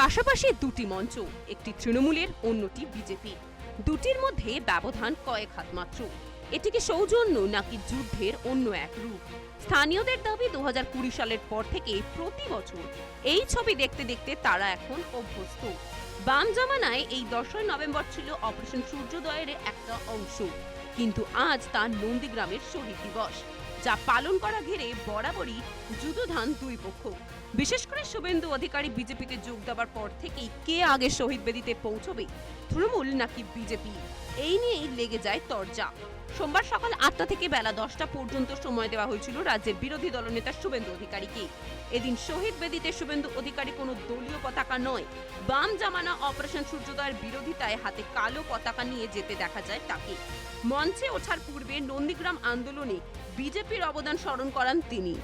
পাশাপাশি দুটি মঞ্চ, একটি তৃণমূলের, অন্যটি বিজেপি। দুটির মধ্যে ব্যবধান কয়েক হাত মাত্র। এটিকে সৌজন্য নাকি যুদ্ধের অন্য এক রূপ? স্থানীয়দের দাবি দু হাজার কুড়ি সালের পর থেকে প্রতি বছর এই ছবি দেখতে দেখতে তারা এখন অভ্যস্ত। বাম জামানায় এই দশই নভেম্বর ছিল অপারেশন সূর্যোদয়ের একটা অংশ। কিন্তু আজ তা নন্দীগ্রামের শহীদ দিবস। যা পালন করা ঘিরে বরাবরই যুদ্ধধান দুই পক্ষ। বিশেষ করে শুভেন্দু অধিকারী বিজেপিতে যোগ দেওয়ার পর থেকেই কে আগে শহীদ বেদিতে পৌঁছবে, তৃণমূল নাকি বিজেপি? এই নিয়েই লেগে যায় তরজা। সোমবার সকাল আটটা থেকে বেলা দশটা পর্যন্ত সময় দেওয়া হয়েছিল রাজ্যের বিরোধী দলনেতা শুভেন্দু অধিকারীকে। এদিন শহীদ বেদিতে শুভেন্দু অধিকারী কোনো দলীয় পতাকা নয়, বাম জামানা অপারেশন সূর্যোদয়ের বিরোধিতায় হাতে কালো পতাকা নিয়ে যেতে দেখা যায় তাকে। মঞ্চে ওঠার পূর্বে নন্দীগ্রাম আন্দোলনে বিজেপির অবদান স্মরণ করান তিনি।